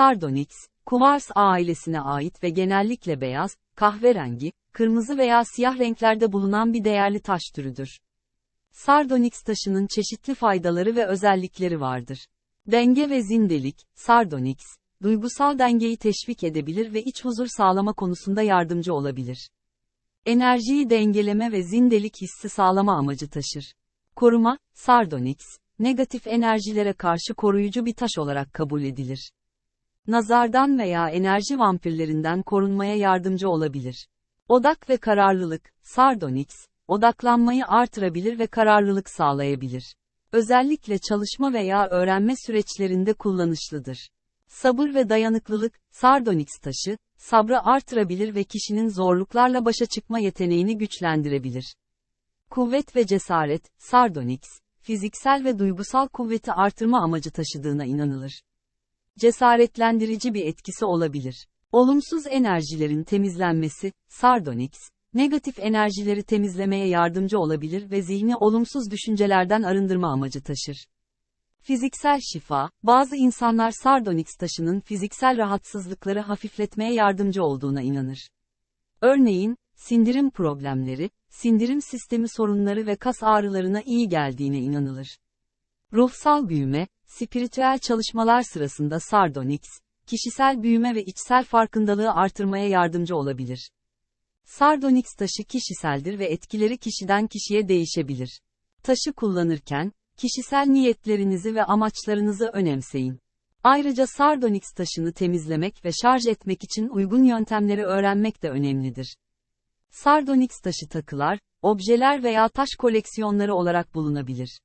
Sardonyx, kuvars ailesine ait ve genellikle beyaz, kahverengi, kırmızı veya siyah renklerde bulunan bir değerli taş türüdür. Sardonyx taşının çeşitli faydaları ve özellikleri vardır. Denge ve zindelik, Sardonyx, duygusal dengeyi teşvik edebilir ve iç huzur sağlama konusunda yardımcı olabilir. Enerjiyi dengeleme ve zindelik hissi sağlama amacı taşır. Koruma, Sardonyx, negatif enerjilere karşı koruyucu bir taş olarak kabul edilir. Nazardan veya enerji vampirlerinden korunmaya yardımcı olabilir. Odak ve kararlılık, Sardonyx, odaklanmayı artırabilir ve kararlılık sağlayabilir. Özellikle çalışma veya öğrenme süreçlerinde kullanışlıdır. Sabır ve dayanıklılık, Sardonyx taşı, sabrı artırabilir ve kişinin zorluklarla başa çıkma yeteneğini güçlendirebilir. Kuvvet ve cesaret, Sardonyx, fiziksel ve duygusal kuvveti artırma amacı taşıdığına inanılır. Cesaretlendirici bir etkisi olabilir. Olumsuz enerjilerin temizlenmesi, Sardonyx, negatif enerjileri temizlemeye yardımcı olabilir ve zihni olumsuz düşüncelerden arındırma amacı taşır. Fiziksel şifa, bazı insanlar Sardonyx taşının fiziksel rahatsızlıkları hafifletmeye yardımcı olduğuna inanır. Örneğin, sindirim problemleri, sindirim sistemi sorunları ve kas ağrılarına iyi geldiğine inanılır. Ruhsal büyüme, spiritüel çalışmalar sırasında Sardonyx, kişisel büyüme ve içsel farkındalığı artırmaya yardımcı olabilir. Sardonyx taşı kişiseldir ve etkileri kişiden kişiye değişebilir. Taşı kullanırken, kişisel niyetlerinizi ve amaçlarınızı önemseyin. Ayrıca Sardonyx taşını temizlemek ve şarj etmek için uygun yöntemleri öğrenmek de önemlidir. Sardonyx taşı takılar, objeler veya taş koleksiyonları olarak bulunabilir.